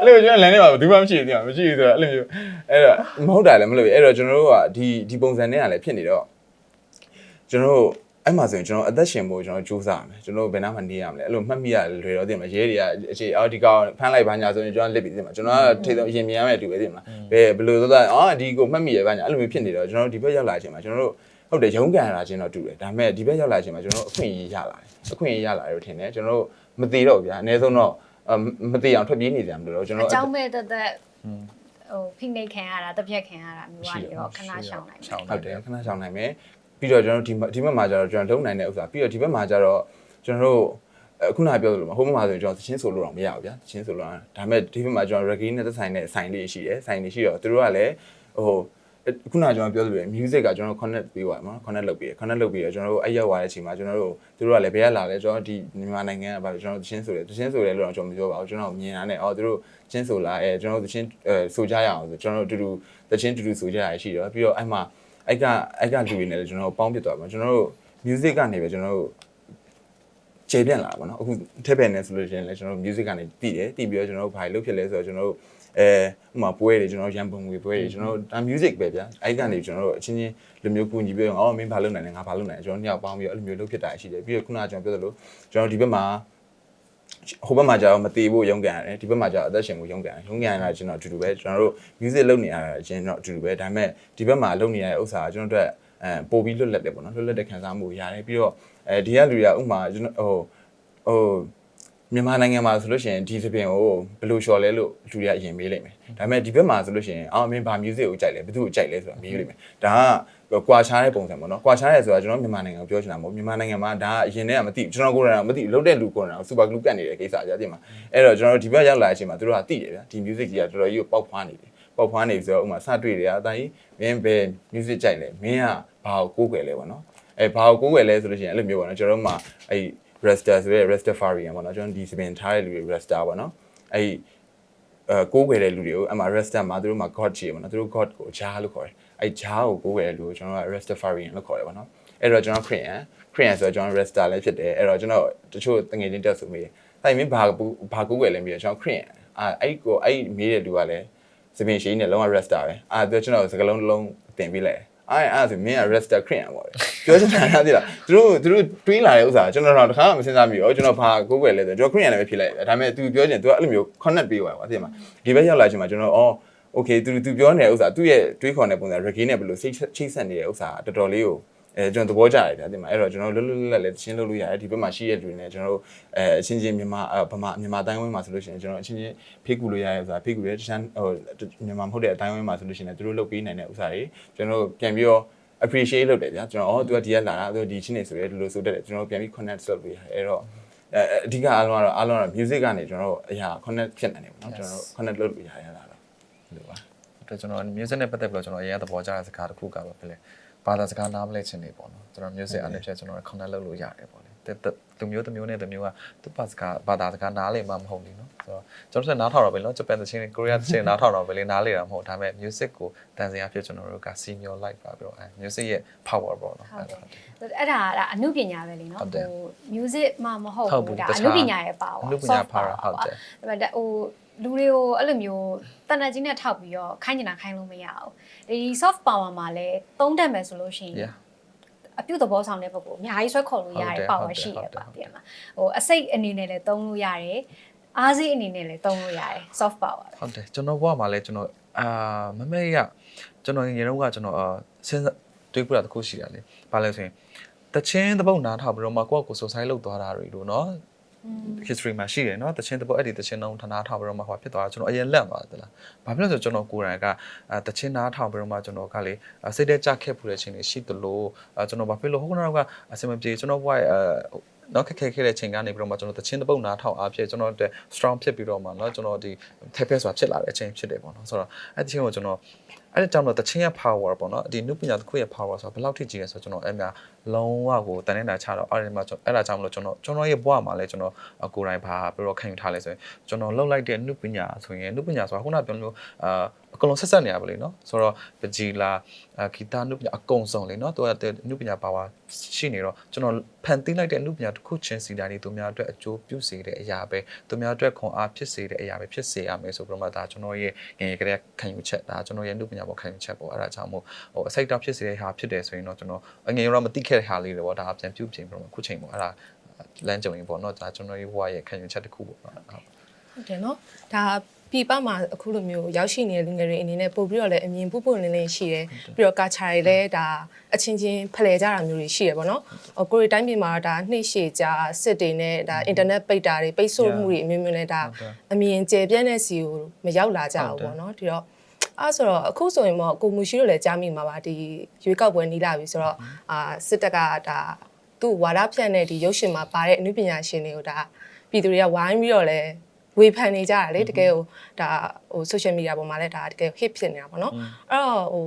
C: အဲ့လိုကျွန်တော်လမ်းထဲမှာဘူးမှမရှိဘူးတိမရှိဘူးဆိုတော့အဲ့လိုမျိုးအဲ့တော့မဟုတ်တာလည်းမလို့ရအဲ့တော့ကျွန်တော်တို့ကဒီဒီပုံစံနဲ့ကလည်းဖြစ်နေတော့ကျွန်တော်တို့ အဲ့မှာဆိုရင်ကျွန်တော်အသက်ရှင်ဖို့ကျွန်တော်စူးစမ်းရမယ်ကျွန်တော်ဘယ်နာမှနေရမလဲအဲ့လိုမှတ်မိရလွယ်တော့တင်မရဲတွေကအခြေအော်ဒီကောင်ဖမ်းလိုက်ပါညာဆိုရင်ကျွန်တော်လစ်ပြီးတင်မကျွန်တော်ကထိတ်တော့ရင်မြင်ရမယ်တူပဲတင်မလားဘယ်ဘယ်လိုသောသားအော်ဒီကိုမှတ်မိရပါညာအဲ့လိုမျိုးဖြစ်နေတော့ကျွန်တော်ဒီဘက်ရောက်လာချိန်မှာကျွန်တော်တို့ဟုတ်တယ်ရုံးကန်လာခြင်းတော့တူတယ်ဒါပေမဲ့ဒီဘက်ရောက်လာချိန်မှာကျွန်တော်တို့အခွင့်အရေးရလာတယ်အခွင့်အရေးရလာတယ်လို့ထင်တယ်ကျွန်တော်တို့မသေးတော့ဗျာအနည်းဆုံးတော့မသေးအောင်ထွက်ပြေးနေကြမလို့တော့ကျွန်
A: အ
C: တော်
A: ကြောင်းမဲ့တက်တက်ဟိုဖိနှိပ်ခံရတာတစ်ပြက်ခံရတာမျိုးကနေတော့ခဏရှောင်နိုင်တယ်
D: ရှောင်း
C: ဟုတ်တယ်ခဏဆောင်နိုင်မယ် ပြီးတော့ကျွန်တော်ဒီဒီဘက်မှာကျတော့ကျွန်တော်လုံနိုင်တဲ့ဥစ္စာပြီးတော့ဒီဘက်မှာကျတော့ကျွန်တော်တို့အခုနကပြောသလိုမှာဟိုဘက်မှာဆိုရင်ကျွန်တော်သချင်းဆိုလို့တော့မရဘူးဗျာသချင်းဆိုလို့ဒါပေမဲ့ဒီဘက်မှာကျွန်တော် reggae နဲ့သက်ဆိုင်တဲ့ဆိုင်လေးရှိတယ်ဆိုင်လေးရှိတော့သူတို့ကလည်းဟိုခုနကကျွန်တော်ပြောသလို music ကကျွန်တော် connect ပေးပါမှာ connect လုပ်ပေးတယ် connect လုပ်ပေးတယ်ကျွန်တော်တို့အဲ့ရောက်သွားတဲ့အချိန်မှာကျွန်တော်တို့သူတို့ကလည်းဘယ်ကလာလဲကျွန်တော်ဒီမြန်မာနိုင်ငံကဘာလို့ကျွန်တော်သချင်းဆိုတယ်သချင်းဆိုတယ်လို့တော့ကျွန်တော်မပြောပါဘူးကျွန်တော်မြင်တာနဲ့အော်သူတို့သချင်းဆိုလာအဲကျွန်တော်တို့သချင်းအဲဆိုကြရအောင်ဆိုကျွန်တော်တို့အတူတူသချင်းတူတူဆိုကြရရှိတော့ပြီးတော့အဲ့မှာ အဲ့ကအဲ့ကလူတွေနဲ့လည်းကျွန်တော်တို့ပေါင်းပြစ်သွားပါကျွန်တော်တို့ music ကနေပဲကျွန်တော်တို့ကျေပြန့်လာတာပေါ့နော်အခုထက်ပဲနေဆိုလို့ရှိရင်လည်းကျွန်တော်တို့ music ကနေတည်တယ်တည်ပြီးတော့ကျွန်တော်တို့ဘာလို့ဖြစ်လဲဆိုတော့ကျွန်တော်တို့အဲဥမာပွဲတွေကျွန်တော်ရန်ပုံငွေပွဲတွေကျွန်တော်တို့ဒါ music ပဲဗျာအဲ့ကနေကျွန်တော်တို့အချင်းချင်းလူမျိုးကူညီပြီးတော့အော်မင်းဘာလုပ်နိုင်လဲငါဘာလုပ်နိုင်လဲကျွန်တော်ညောက်ပေါင်းပြီးတော့အဲ့လိုမျိုးလုပ်ဖြစ်တာရှိတယ်ပြီးတော့ခုနကကျွန်တော်ပြောသလိုကျွန်တော်ဒီဘက်မှာ ဟိုဘက်မှာကျတော့မတည်ဖို့ရုန်းကန်ရတယ်ဒီဘက်မှာကျတော့အသက်ရှင်ဖို့ရုန်းကန်ရတယ်ရုန်းကန်ရတာကျွန်တော်အတူတူပဲကျွန်တော်တို့ music လုပ်နေရတာအချင်းတော့အတူတူပဲဒါပေမဲ့ဒီဘက်မှာလုပ်နေရတဲ့ဥစ္စာကကျွန်တော်တို့အဲပို့ပြီးလွတ်လပ်တယ်ပေါ့နော်လွတ်လပ်တဲ့ခံစားမှုရတယ်ပြီးတော့အဲဒီကလူတွေကဥမာကျွန်တော်ဟိုဟိုမြန်မာနိုင်ငံမှာဆိုလို့ရှိရင်ဒီသဖြင့်ကိုဘယ်လိုလျှော်လဲလို့လူတွေကအရင်မေးလိုက်မယ်ဒါပေမဲ့ဒီဘက်မှာဆိုလို့ရှိရင်အော်မင်းဘာ music ကိုကြိုက်လဲဘယ်သူ့ကိုကြိုက်လဲဆိုတာမေးလိုက်မယ်ဒါက ကွာခြားတဲ့ပုံစံပေါ့နော်ကွာခြားရဲဆိုတာကျွန်တော်မြန်မာနိုင်ငံကိုပြောချင်တာမဟုတ်မြန်မာနိုင်ငံမှာဒါကအရင်တည်းကမသိဘူးကျွန်တော်ကိုယ်တိုင်ကမသိဘူးလုံးတဲ့လူကိုယ်တိုင်ကစူပါဂလူကတ်နေတဲ့ကိစ္စအကြတင်မှာအဲ့တော့ကျွန်တော်ဒီဘက်ရောက်လာတဲ့အချိန်မှာသူတို့ကသိတယ်ဗျာဒီ music ကြီးကတော်တော်ကြီးကိုပေါက်ဖွားနေတယ်ပေါက်ဖွားနေပြီဆိုတော့ဥမာစတွေ့တယ်အတိုင်းမင်းဘယ် music ကြိုက်လဲမင်းကဘာကိုကိုးကွယ်လဲပေါ့နော်အဲဘာကိုကိုးကွယ်လဲဆိုလို့ရှိရင်အဲ့လိုမျိုးပေါ့နော်ကျွန်တော်တို့မှာအဲ့ Rasta ဆိုရဲ Rastafarian ပေါ့နော်ကျွန်တော်ဒီစပင်ထားတဲ့လူတွေ Rasta ပေါ့နော်အဲ့ အဲကိုးကွယ်တဲ့လူတွေကိုအမှ Rasta မှာသူတို့မှာ God ကြီးပေါ့နော်သူတို့ God ကိုဂျာလို့ခေါ်တယ်အဲဂျာကိုကိုးကွယ်တဲ့လူကိုကျွန်တော်က Rastafarian လို့ခေါ်တယ်ပေါ့နော်အဲ့တော့ကျွန်တော် Christian Christian ဆိုတော့ကျွန်တော် Rasta လည်းဖြစ်တယ်အဲ့တော့ကျွန်တော်တချို့တငယ်ချင်းတက်ဆိုမိတယ်အဲ့မင်းဘာဘာကိုးကွယ်လဲမိတယ်ကျွန်တော် Christian အဲအဲ့ကိုအဲ့မေးတဲ့လူကလည်းစပင်ရှိနေလုံးဝ Rasta ပဲအာသူကျွန်တော်စကလုံးတစ်လုံးတင်ပေးလိုက် အဲ့အဲ့ဆိုမင်းက Rasta Christian ပေါ့ပြောချင်တာသိလားသူတို့သူတို့တွေးလာတဲ့ဥစ္စာကျွန်တော်တော့တခါမှမစဉ်းစားမိဘူးကျွန်တော်ဘာကိုးကွယ်လဲဆိုကျွန်တော် Christian လည်းပဲဖြစ်လိုက်တယ်ဒါပေမဲ့ तू ပြောချင် तू အဲ့လိုမျိုး connect ပေးသွားပါသိမှာဒီဘက်ရောက်လာချိန်မှာကျွန်တော်အော် okay သူသူပြောနေတဲ့ဥစ္စာသူ့ရဲ့တွေးခေါ်နေတဲ့ပုံစံ reggae နဲ့ဘယ်လိုချိတ်ချိတ်ဆက်နေတဲ့ဥစ္စာတော်တော်လေးကို အဲကျွန်တော်သဘောကျတယ်ဗျာဒီမှာအဲ့တော့ကျွန်တော်လွတ်လွတ်လပ်လပ်လေးရှင်းလို့လို့ရတယ်ဒီဘက်မှာရှိတဲ့လူတွေနဲ့ကျွန်တော်တို့အဲအချင်းချင်းမြန်မာဗမာမြန်မာတိုင်းဝင်းမှာဆိုလို့ရှိရင်ကျွန်တော်အချင်းချင်းဖိတ်ကူလို့ရရဲဥစ္စာဖိတ်ကူရဲတခြားဟိုမြန်မာမဟုတ်တဲ့အတိုင်းဝင်းမှာဆိုလို့ရှိရင်သူတို့လုပ်ပေးနိုင်တဲ့ဥစ္စာတွေကျွန်တော်တို့ပြန်ပြီးတော့ appreciate လုပ်တယ်ဗျာကျွန်တော်အော်သူကဒီကလာတာသူဒီချင်းနေဆိုရဲဒီလိုဆိုတတ်တယ်ကျွန်တော်ပြန်ပြီး connect လုပ်လို့ရတယ်အဲ့တော့အဲအဓိကအားလုံးကတော့အားလုံးကတော့ music ကနေကျွန်တော်တို့အရာ connect ဖြစ်နိုင်တယ်ပေါ့နော်ကျွန်တော်တို့ connect လုပ်လို့ရရတာတော့လို့ပါ
D: အတွက်ကျွန်တော် music နဲ့ပတ်သက်ပြီးတော့ကျွန်တော်အရင်သဘောကျတဲ့စကားတစ်ခုကပဲဖြစ်လေ ဘာသာစကားနားမလဲခြင်းတွေပေါ့နော်ကျွန်တော်မျိုးဆက်အနေဖြင့်ကျွန်တော် connect လုပ်လို့ရတယ်ပေါ့လေသူမျိုးတစ်မျိုးနဲ့တစ်မျိုးကသူ့ဘာစကားဘာသာစကားနားလည်မှမဟုတ်ဘူးနော်ဆိုတော့ကျွန်တော်တို့နားထောင်တော့ပဲနော်ဂျပန်သချင်းကိုရီးယားသချင်းနားထောင်တော့ပဲလေနားလည်တာမဟုတ်ဒါပေမဲ့ music ကိုတန်စင်အဖြစ်ကျွန်တော်တို့က senior live ပါပြီးတော့အဲ music ရဲ့ power ပေါ့နော်
A: ဟုတ်တယ်အဲ့ဒါအဲ့ဒါအမှုပညာပဲလေနော်
D: ဟို
A: music မှမဟုတ်
D: ဘူး
A: ဒါအမှုပညာရဲ့ power
D: အမှုပညာ power ဟုတ်တယ်
A: ဒါပေမဲ့ဟို လူတွေကိုအဲ့လိုမျိုးတန်တကြီးနဲ့ထောက်ပြီးတော့ခိုင်းနေတာခိုင်းလို့မရဘူးဒီ soft power မှာလည်းသုံးတတ်မယ်ဆိုလို့ရှိရင်အပြုသဘောဆောင်တဲ့ပုဂ္ဂိုလ်အများကြီးဆွဲခေါ်လို့ရ
D: တဲ့
A: power ရှိရပါပြန်မှာဟိုအစိတ်အနေနဲ့လည်းသုံးလို့ရတယ်အားစိတ်အနေနဲ့လည်းသုံးလို့ရတယ် soft power
D: ဟုတ်တယ်ကျွန်တော်ဘဝမှာလည်းကျွန်တော်အာမမေရကျွန်တော်ငယ်တုန်းကကျွန်တော်အာစဉ်းစားတွေးပြတာတခုရှိတာလေဘာလဲဆိုရင်တချင်းတပုတ်နားထောင်ပြီးတော့မှကိုယ့်ကိုယ် society လောက်သွားတာတွေလို့နော် history မှာရှိတယ်เนาะတချင်းတစ်ပုတ်အဲ့ဒီတချင်းလုံးထနာထောင်ပြီးတော့မှဟောဖြစ်သွားတာကျွန်တော်အရင်လက်သွားတယ်လားဘာဖြစ်လို့လဲဆိုတော့ကျွန်တော်ကိုယ်တိုင်ကအာတချင်းနားထောင်ပြီးတော့မှကျွန်တော်ကလေအာစိတ်ထဲကြခဲ့ပူတဲ့ချင်းတွေရှိသလိုအာကျွန်တော်ဘာဖြစ်လို့ဟိုကနောက်ကအစမပြေကျွန်တော်ဘဝရဲ့အာနောက်ခက်ခဲခဲ့တဲ့ချိန်ကနေပြီးတော့မှကျွန်တော်တချင်းတစ်ပုတ်နားထောင်အားဖြင့်ကျွန်တော်တို့ strong ဖြစ်ပြီးတော့မှเนาะကျွန်တော်ဒီ tap ဆိုတာဖြစ်လာတဲ့အချိန်ဖြစ်တယ်ပေါ့နော်ဆိုတော့အဲ့ဒီချင်းကိုကျွန်တော်အဲ့ဒီကြောင့်တော့တချင်းရဲ့ power ပေါ့နော်ဒီနုပညာတစ်ခုရဲ့ power ဆိုတာဘယ်လောက်ထိကြီးလဲဆိုတော့ကျွန်တော်အဲ့မြ လုံးဝကိုတန်နေတာချတော့အဲ့ဒီမှာကျွန်တော်အဲ့ဒါကြောင့်မလို့ကျွန်တော်ကျွန်တော်ရဲ့ဘဝမှာလည်းကျွန်တော်ကိုယ်တိုင်ဘာပြီးတော့ခံယူထားလဲဆိုရင်ကျွန်တော်လှုပ်လိုက်တဲ့နုပညာဆိုရင်နုပညာဆိုတာခုနပြောလို့အာအကုန်လုံးဆက်ဆက်နေရပါလေနော်ဆိုတော့ပကြီးလာဂီတာနုပညာအကုန်စုံလေနော်သူကနုပညာပါဝါရှိနေတော့ကျွန်တော်ဖန်တီးလိုက်တဲ့နုပညာတစ်ခုချင်းစီတာနေသူများအတွက်အကျိုးပြုစေတဲ့အရာပဲသူများအတွက်ခွန်အားဖြစ်စေတဲ့အရာပဲဖြစ်စေရမယ်ဆိုပြီးတော့မှဒါကျွန်တော်ရဲ့ငယ်ငယ်ကလေးခံယူချက်ဒါကျွန်တော်ရဲ့နုပညာပေါ်ခံယူချက်ပေါ့အဲ့ဒါကြောင့်မို့ဟိုအစိတ်တောက်ဖြစ်စေတဲ့ဟာဖြစ်တယ်ဆိုရင်တော့ကျွန်တော်အငယ်ရောမသိခဲ့တဲ့ဟာလေးတွေပေါ့ဒါပြန်ပြုပြင်ပြီးတော့ခုချိန်ပေါ့အဲ့ဒါလမ်းကြုံရင်ပေါ့နော်ဒါကျွန်တော်ရဲ့ဘဝရဲ့ခံယူချက်တစ်ခုပေါ့ဟုတ်
B: ဟုတ်တယ်နော်ဒါပြပမှာအခုလိုမျိုးရောက်ရှိနေတဲ့လူငယ်တွေအနေနဲ့ပို့ပြီးတော့လည်းအမြင်ပုပ်ပုပ်လင်းလင်းရှိတယ်ပြီးတော့ကာချာတွေလည်းဒါအချင်းချင်းဖလှယ်ကြတာမျိုးတွေရှိတယ်ပေါ့နော်ဟိုကိုရီတိုင်းပြည်မှာတော့ဒါနှိမ့်ရှည်ကြစစ်တွေနဲ့ဒါအင်တာနက်ပိတ်တာတွေပိတ်ဆို့မှုတွေအမျိုးမျိုးနဲ့ဒါအမြင်ကျယ်ပြန့်တဲ့စီကိုမရောက်လာကြဘူးပေါ့နော်ဒီတော့ အဲ့ဆိုတော့အခုဆိုရင်တော့ကိုမူရှိတို့လည်းကြားမိမှာပါဒီရွေးကောက်ပွဲနီးလာပြီဆိုတော့အာစစ်တပ်ကဒါသူ့ဝါဒဖြန့်တဲ့ဒီရုပ်ရှင်မှာပါတဲ့အနုပညာရှင်တွေကိုဒါပြည်သူတွေကဝိုင်းပြီးတော့လဲဝေဖန်နေကြတာလေတကယ်ဟိုဒါဟို social media ပေါ်မှာလည်းဒါတကယ် hit ဖြစ်နေတာပေါ့နော်အဲ့တော့ဟို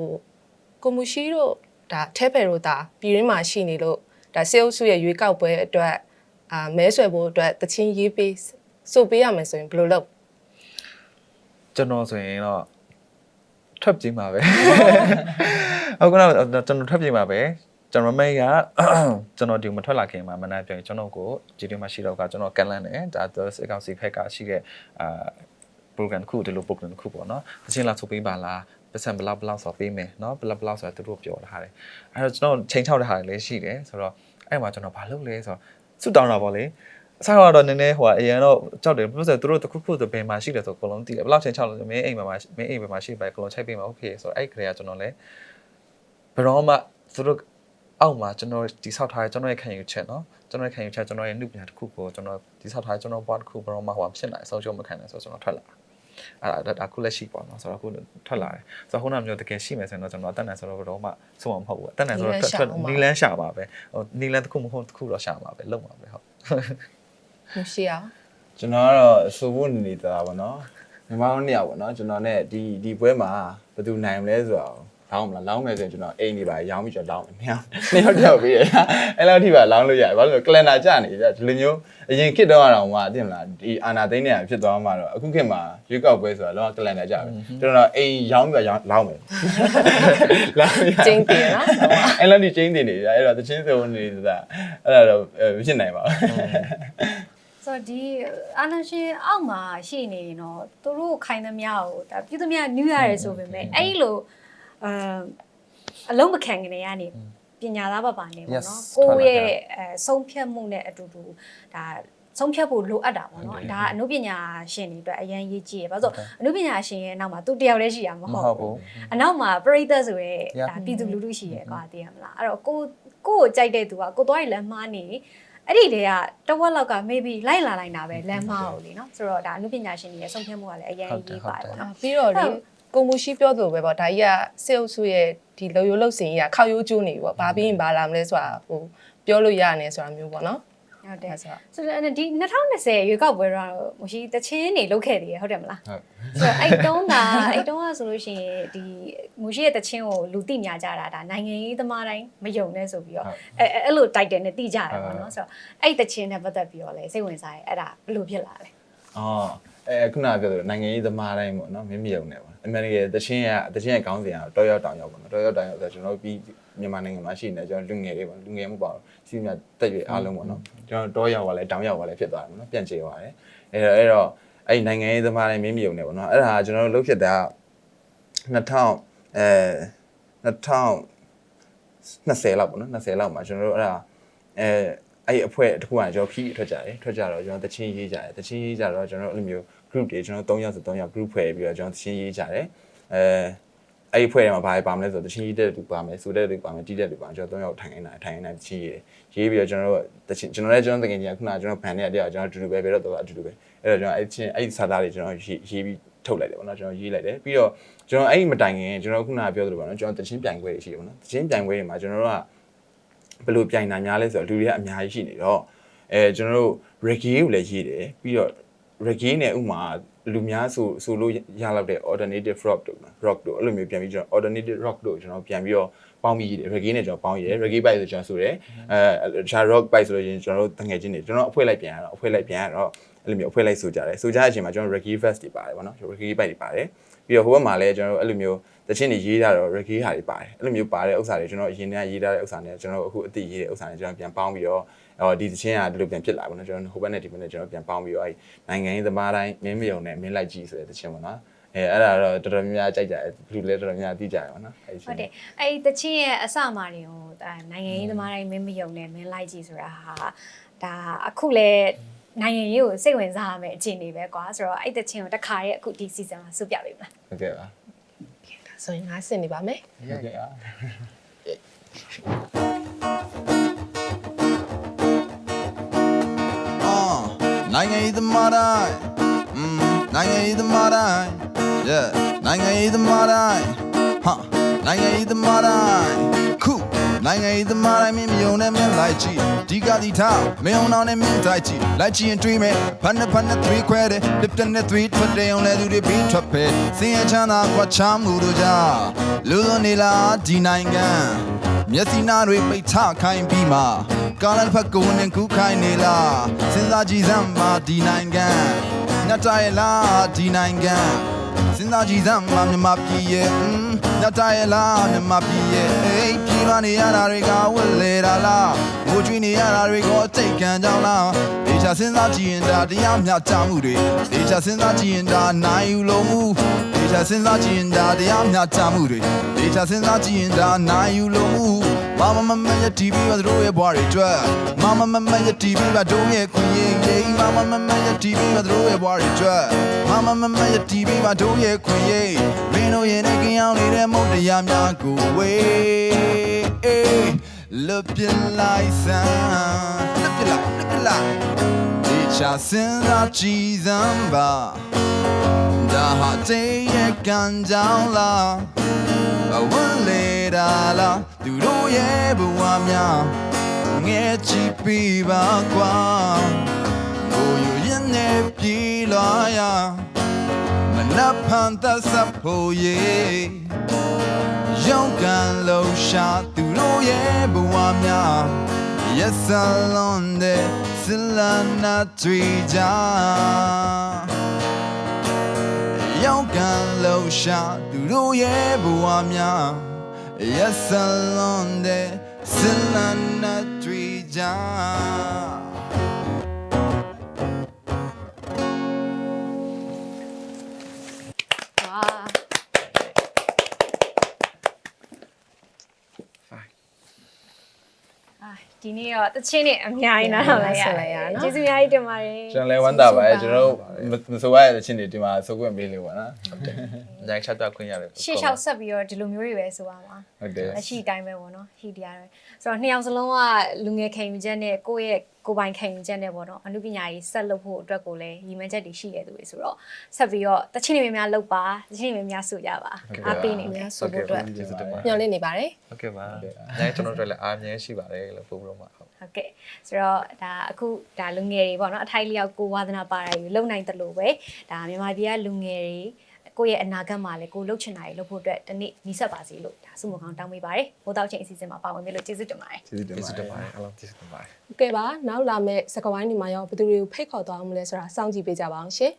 B: ကိုမူရှိတို့ဒါထဲဖယ်တို့ဒါပြည်ရင်းမှာရှိနေလို့ဒါစေအုပ်စုရဲ့ရွေးကောက်ပွဲအတွက်အာမဲဆွယ်ဖို့အတွက်တချင်းရေးပေးစုပေးရမယ်ဆိုရင်ဘယ်လိုလုပ်
D: ကျွန်တော်ဆိုရင်တော့ ထွက်ပြေးမှာပဲဟုတ်ကဲ့ကျွန်တော်ထွက်ပြေးမှာပဲကျွန်တော်မိတ်ကကျွန်တော်ဒီမထွက်လာခင်မှာမနာပြောရင်ကျွန်တော်ကိုဒီဒီမှာရှိတော့ကကျွန်တော်ကန်လန်းတယ်ဒါသူစစ်ကောင်စီဖက်ကရှိတဲ့အာ program တစ်ခုဒီလို program တစ်ခုပေါ့နော်တချင်းလာဆိုပေးပါလားပတ်စံဘလောက်ဘလောက်ဆိုပေးမယ်နော်ဘလောက်ဘလောက်ဆိုတာသူတို့ပြောထားတယ်အဲ့တော့ကျွန်တော်ချိန်ချောက်တဲ့ဟာတွေလည်းရှိတယ်ဆိုတော့အဲ့မှာကျွန်တော်ဘာလုပ်လဲဆိုတော့စွတောင်းတာပေါ့လေ အစားကတော့နည်းနည်းဟိုအရင်တော့ကြောက်တယ်ဘာလို့လဲဆိုတော့သူတို့တစ်ခုခုဆိုဘယ်မှာရှိတယ်ဆိုအကုန်လုံးသိတယ်ဘယ်လောက်ချိန်ချောက်လို့မင်းအိမ်မှာမင်းအိမ်မှာရှိပါအကုန်လုံးချိန်ပေးမှာโอเคဆိုတော့အဲ့ခရေကကျွန်တော်လည်းဘယ်တော့မှသူတို့အောက်မှာကျွန်တော်ဒီဆောက်ထားတဲ့ကျွန်တော်ရဲ့ခံယူချက်เนาะကျွန်တော်ရဲ့ခံယူချက်ကျွန်တော်ရဲ့နှုတ်ပြန်တစ်ခုကိုကျွန်တော်ဒီဆောက်ထားတဲ့ကျွန်တော်ဘွားတစ်ခုဘယ်တော့မှဟိုဖြစ်နိုင်ဆုံးရှုံးမခံနိုင်ဆိုတော့ကျွန်တော်ထွက်လာ အဲ့ဒါဒါခုလက်ရှိပေါ့နော်ဆိုတော့ခုထွက်လာတယ်ဆိုတော့ခုနကမျိုးတကယ်ရှိမယ်ဆိုရင်တော့ကျွန်တော်အတက်နိုင်ဆိုတော့တော့မှဆုံးအောင်မဟုတ်ဘူးအတက်နိုင်ဆိုတော့ထွက်ထွက်နီလန်းရှာပါပဲဟိုနီလန်းတစ်ခုမဟုတ်တစ်ခုတော့ရှာပါပဲလုံပါပဲဟုတ်
B: မရှိအောင်
C: ကျွန်တော်ကတော့ဆိုဖို့နေတာပါနော်မြန်မာတို့နှစ်ယောက်ပေါ့နော်ကျွန်တော်နဲ့ဒီဒီပွဲမှာဘယ်သူနိုင်မလဲဆိုတော့လောင်းမလားလောင်းမယ်ဆိုရင်ကျွန်တော်အိမ်နေပါရောင်းပြီးတော့လောင်းမယ်နှစ်ယောက်နှစ်ယောက်တယောက်ပြီးရအဲ့လောက်ထိပါလောင်းလို့ရတယ်ဘာလို့လဲကလန်ဒါကြနေကြဒီလိုမျိုးအရင်ခစ်တော့အောင်မှသိမလားဒီအာနာသိန်းနေတာဖြစ်သွားမှတော့အခုခေတ်မှာရွေးကောက်ပွဲဆိုတာလောကကလန်ဒါကြပဲကျွန်တော်အိမ်ရောင်းပြီးတော့လောင်းမယ်လောင်းရ
B: ကျင်းတယ်နော်
C: အဲ့လောက်ထိကျင်းနေနေကြအဲ့တော့တချင်းစုံနေတာအဲ့ဒါတော့မဖြစ်နိုင်ပါဘူး
A: ဆိုတော့ဒီအာနာရှင်အောက်မှာရှိနေရင်တော့သူတို့ခိုင်သမျှကိုဒါပြုသမျှနူးရတယ်ဆိုပေမဲ့အဲ့လိုအမ်အလုံးမခံကနေရနေပညာသားပါပါနေပေါ့နော်
D: Yes
A: ကိုယ့်ရဲ့အဲဆုံးဖြတ်မှုနဲ့အတူတူဒါဆုံးဖြတ်ဖို့လိုအပ်တာပေါ့နော်ဒါအနုပညာရှင်တွေအတွက်အရင်ရေးကြည့်ရပါဆိုအနုပညာရှင်ရဲ့နောက်မှာသူတယောက်တည်းရှိရမှာမ
D: မ
A: ဟုတ်
D: ဟုတ်
A: ဘူး
D: ဘူး
A: အနောက်မှာပရိသတ်ဆိုရဲ
D: Yeah.
A: ဒါပြည်သူလူထုရှိရဲကွာသိရမလားအဲ့တော့ကိုကိုကိုကြိုက်တဲ့သူကကိုသွားရလမ်းမားနေ အဲ့ဒီတည်းကတဝက်လောက်က maybe လိုက်လာလိုက်တာပဲလမ်းမားကိုလीနော်ဆိုတော့ဒါအနုပညာရှင်တွေရဲ့ဆုံးဖြတ်မှုကလည်းအရင်ရေးပါတယ်ပေါ့နော်
B: ပြီးတော့လေကိုမူရှိပြောသလိုပဲပေါ့ဒါကြီးကစေအုပ်စုရဲ့ဒီလုံရိုးလုံစင်ကြီးကခောက်ရိုးကျိုးနေပြီပေါ့ဘာပြီးရင်ဘာလာမလဲဆိုတာဟိုပြောလို့ရနေဆိုတာမျိုးပေါ့နော်
A: ဟုတ်တယ်
B: အဲ့ဆိုတော့
A: ဆိုတော့ဒီ2020ရွေးကောက်ပွဲတော့မရှိတချင်းနေလုတ်ခဲ့သေးရဟုတ်တယ်မလား
C: ဟုတ်
A: ဆိုတော့အဲ့တုန်းကအဲ့တုန်းကဆိုလို့ရှိရင်ဒီမရှိရဲ့တချင်းကိုလူသိညာကြတာဒါနိုင်ငံရေးသမားတိုင်းမယုံနဲ့ဆိုပြီးတော့
C: ဟုတ်
A: အဲအဲ့လို title နဲ့သိကြတယ်ပေါ့
C: ဟုတ်
A: နော်ဆိုတော့အဲ့တချင်းနဲ့ပတ်သက်ပြီးတော့လေစိတ်ဝင်စားရဲအဲ့ဒါဘယ်လိုဖြစ်လာလဲ
C: အော်အဲခုနကပြောသလိုနိုင်ငံရေးသမားတိုင်းပေါ့နော်မင်းမယုံနဲ့ပေါ့အမေရိကန်တချင်းရတချင်းရခေါင်းစဉ်ကတော့တော်ရောက်တောင်ရောက်ပေါ့နော်တော်ရောက်တောင်ရောက်ဆိုတော့ကျွန်တော်တို့ပြီးမြန်မာနိုင်ငံမှာရှိနေကျွန်တော်လူငယ်တွေပေါ့လူငယ်မှုပေါ့စီးမြတက်ရွယ်အားလုံးပေါ့နော်ကျွန်တော်တော်ရောက်သွားလဲတောင်ရောက်သွားလဲဖြစ်သွားတယ်ပေါ့နော်ပြန်ကျေသွားတယ်အဲတော့အဲ့တော့အဲ့နိုင်ငံရေးသမားတိုင်းမင်းမယုံနဲ့ပေါ့နော်အဲ့ဒါကျွန်တော်တို့လုပ်ဖြစ်တာ2000အဲ2020လောက်ပေါ့နော်20လောက်မှာကျွန်တော်တို့အဲ့ဒါအဲ အဲ့အဖွဲတစ်ခုကကျွန်တော်ခီးထွက်ကြတယ်ထွက်ကြတော့ကျွန်တော်တချင်းရေးကြတယ်တချင်းရေးကြတော့ကျွန်တော်အဲ့လိုမျိုး group တွေကျွန်တော်3ယောက်ဆို3ယောက် group ဖွဲ့ပြီးတော့ကျွန်တော်တချင်းရေးကြတယ်အဲအဲ့ဒီဖွဲ့ထဲမှာဘာပါမလဲဆိုတော့တချင်းရေးတဲ့လူပါမယ်ဆိုတဲ့လူပါမယ်တီးတဲ့လူပါမယ်ကျွန်တော်3ယောက်ထိုင်နေတာထိုင်နေတာတချင်းရေးရေးပြီးတော့ကျွန်တော်တို့တချင်းကျွန်တော်လည်းကျွန်တော်တကယ်ကြီးခုနကကျွန်တော်ဗန်နဲ့တယောက်ကျွန်တော်အတူတူပဲဘယ်တော့တော့အတူတူပဲအဲ့တော့ကျွန်တော်အဲ့ချင်းအဲ့စာသားတွေကျွန်တော်ရေးရေးပြီးထုတ်လိုက်တယ်ပေါ့နော်ကျွန်တော်ရေးလိုက်တယ်ပြီးတော့ကျွန်တော်အဲ့ဒီမတိုင်ခင်ကျွန်တော်ခုနကပြောသလိုပေါ့နော်ကျွန်တော်တချင်းပြိုင်ပွဲတွေရှိတယ်ပေါ့နော်တချင်းပြိုင်ပွဲတွေမှာကျွန်တော်တို့က ဘယ်လိုပြိုင်တာများလဲဆိုတော့လူတွေကအများကြီးရှိနေတော့အဲကျွန်တော်တို့ reggae ကိုလည်းရေးတယ်ပြီးတော့ reggae နဲ့ဥမာလူများဆိုဆိုလို့ရလောက်တဲ့ alternative rock တို့နော် rock တို့အဲ့လိုမျိုးပြန်ပြီးကျွန်တော် alternative rock တို့ကျွန်တော်ပြန်ပြီးတော့ပေါင်းပြီးရေးတယ် reggae နဲ့ကျွန်တော်ပေါင်းရေးတယ် reggae bike ဆိုကျွန်တော်ဆိုတယ်အဲတခြား rock bike ဆိုလို့ရင်ကျွန်တော်တို့တငယ်ချင်းတွေကျွန်တော်အဖွဲလိုက်ပြန်ရတော့အဖွဲလိုက်ပြန်ရတော့အဲ့လိုမျိုးအဖွဲလိုက်ဆိုကြတယ်ဆိုကြတဲ့အချိန်မှာကျွန်တော် reggae vest တွေပါတယ်ဗောနော် reggae bike တွေပါတယ်ပြီးတော့ဟိုဘက်မှာလည်းကျွန်တော်တို့အဲ့လိုမျိုး တချင်းတွေရေးထားတော့ reggae ဟာတွေပါတယ်အဲ့လိုမျိုးပါတဲ့ဥစ္စာတွေကျွန်တော်အရင်ကရေးထားတဲ့ဥစ္စာနဲ့ကျွန်တော်အခုအတိရေးတဲ့ဥစ္စာနဲ့ကျွန်တော်ပြန်ပေါင်းပြီးတော့အော်ဒီတချင်းကဒီလိုပြန်ဖြစ်လာပါတော့ကျွန်တော်ဟိုဘက်နဲ့ဒီဘက်နဲ့ကျွန်တော်ပြန်ပေါင်းပြီးတော့အဲ့နိုင်ငံရေးသမားတိုင်းမင်းမယုံနဲ့မင်းလိုက်ကြည့်ဆိုတဲ့တချင်းပေါ့နော်အဲအဲ့ဒါတော့တော်တော်များများကြိုက်ကြတယ်ဘလူလည်းတော်တော်များများသိကြတယ်ပေါ့နော်အဲ့ဒီ
A: ဟုတ်တယ်အဲ့ဒီတချင်းရဲ့အစမာတွေကိုဒါနိုင်ငံရေးသမားတိုင်းမင်းမယုံနဲ့မင်းလိုက်ကြည့်ဆိုတာဟာဒါအခုလေနိုင်ငံရေးကိုစိတ်ဝင်စားရမယ့်အခြေအနေပဲကွာဆိုတော့အဲ့တချင်းကိုတစ်ခါရဲ့အခုဒီ season မှာစုပြပေးမလား
C: ဟုတ်ကဲ့ပါ
B: ဒါ ဆိုရင်ငါဆင်နေပါမယ်
C: ဟုတ်ကဲ့ပါ
E: အာနိုင်ငံရေးသမားတိုင်းอืมနိုင်ငံရေးသမားတိုင်း yeah နိုင်ငံရေးသမားတိုင်းဟာနိုင်ငံရေးသမားတိုင်းခုနိုင်ငံရေးသမားတိုင်းမင်းမြုံနဲ့မင်းလိုက်ကြည့် ဒီကတိထားမင်းအောင်အောင်နဲ့မင်းတိုက်ကြည့်လိုက်ကြည့်ရင်တွေးမယ်ဖန်နဲ့ဖန်နဲ့3ခွဲတယ်တစ်တက်နဲ့3ထွက်တယ်အောင်လဲသူတွေပြီးထွက်ပဲစင်ရချမ်းသာကွာချမ်းမှုတို့ကြောင့်လူလွန်နေလားဒီနိုင်ငံမျက်စိနာတွေပိတ်ချခိုင်းပြီးမှကာလတစ်ဖက်ကိုဝင်ကူးခိုင်းနေလားစဉ်းစားကြည့်စမ်းပါဒီနိုင်ငံညတ်တိုင်းလားဒီနိုင်ငံ စဉ်းစားကြည့်စမ်းမမြမပြည်ရဲ့ညတ်တရဲ့လားမြမပြည်ရဲ့အေးပြည်မနေရတာတွေကဝက်လေတာလားငိုကြွေးနေရတာတွေကိုအတိတ်ခံကြောင်းလားဒေချာစဉ်းစားကြည့်ရင်ဒါတရားမျှတမှုတွေဒေချာစဉ်းစားကြည့်ရင်ဒါနိုင်ယူလို့မှုဒေချာစဉ်းစားကြည့်ရင်ဒါတရားမျှတမှုတွေဒေချာစဉ်းစားကြည့်ရင်ဒါနိုင်ယူလို့မှု မမမမရဲ့ TV ပါတို့ရဲ့ဘွားတွေအတွက်မမမမရဲ့ TV ပါတို့ရဲ့ခွင့်ရရေးမမမမရဲ့ TV ပါတို့ရဲ့ဘွားတွေအတွက်မမမမရဲ့ TV ပါတို့ရဲ့ခွင့်ရမင်းတို့ရဲ့နေကင်းအောင်နေတဲ့မုတ်တရားများကိုဝေးလွတ်ပြလိုက်စမ်းလွတ်ပြလိုက်လွတ်ပြလိုက်ဒီချာစင်သာကြည်စမ်းပါဒါဟာတဲ့ရဲ့ကံကြောင့်လား အဝတ်လေတာလားသူတို့ရဲ့ဘဝများငဲချီပြီးပါကွာကိုယူရင်နေပြေးလာရမနက်ဖန်သက်ဆက်ဖို့ရေရောင်းကန်လို့ရှာသူတို့ရဲ့ဘဝများ Yes alone de silana trija ရောက်ကန်လို့ရှာသူ တို့ရဲ့ဘဝများ Yes alone de silana trija
A: ဝါ ဒီနေ့တော့တချင်းနဲ့အများကြီးနားထောင်လိုက်ရ
B: ဆက်လိုက်ရနော်
A: ကျေးဇူးအများကြီးတင်ပါတယ်
C: ကျွန်တော်လည်းဝမ်းသာပါတယ်ကျွန်တော်တို့မဆိုရတဲ့ချင်းတွေဒီမှာဆိုခွင့်ပေးလို့ပါနော်
D: ညချက်ပြခွင့်ရတယ်
A: ရှေ့လျှောက်ဆက်ပြီးတော့ဒီလိုမျိုးတွေပဲဆိုပါမှာ
C: ဟုတ်တယ်
A: အရှိတိုင်းပဲပေါ့နော်ဟီတရားတွေဆိုတော့နှစ်ယောက်စလုံးကလူငယ်ခံယူချက်နဲ့ကိုယ့်ရဲ့ ကိုယ်ပိုင်ခံယူချက်နဲ့ပေါ့နော်အမှုပညာရေးဆက်လုပ်ဖို့အတွက်ကိုလည်းရည်မှန်းချက်တွေရှိရတဲ့သူတွေဆိုတော့ဆက်ပြီးတော့တချင်းတွေများလုပ်ပါတချင်းတွေများဆိုကြပါအားပေးနေမယ်
B: ဆိုဖို့အတွက်
D: ကျေးဇူးတင်ပါ
B: ညှော်လင့်နေပါတယ်
D: ဟုတ်ကဲ့ပါညကျွန်တော်တို့လည်းအားမြဲရှိပါတယ်လို့ပို့ပြီးတော့မှာဟုတ်
A: ဟုတ်ကဲ့ဆိုတော့ဒါအခုဒါလူငယ်တွေပေါ့နော်အထိုက်လျောက်ကိုဝါသနာပါရယူလုံနိုင်တယ်လို့ပဲဒါမြန်မာပြည်ကလူငယ်တွေ ကိုယ့်ရဲ့အနာဂတ်မှာလည်းကိုလှုပ်ချင်တာတွေလုပ်ဖို့အတွက်ဒီနေ့နီးစပ်ပါစေလို့ဒါစုမကောင်းတောင်းပေးပါတယ်မိုးတောက်ချင်းအစီအစဉ်မှာပါဝင်ပြီလို့ကျေးဇူးတင်ပါတယ်
C: ကျေးဇူးတင်
D: ကျေးဇူးတင်ပါ
C: ပါ
D: တယ်အားလုံးကျေးဇူးတင်ပါတယ်
B: ကဲပါနောက်လာမယ့်စကဝိုင်းဒီမှာရောဘယ်သူတွေကိုဖိတ်ခေါ်သွားအောင်မလဲဆိုတာစောင့်ကြည့်ပေးကြပါအောင်ရှင်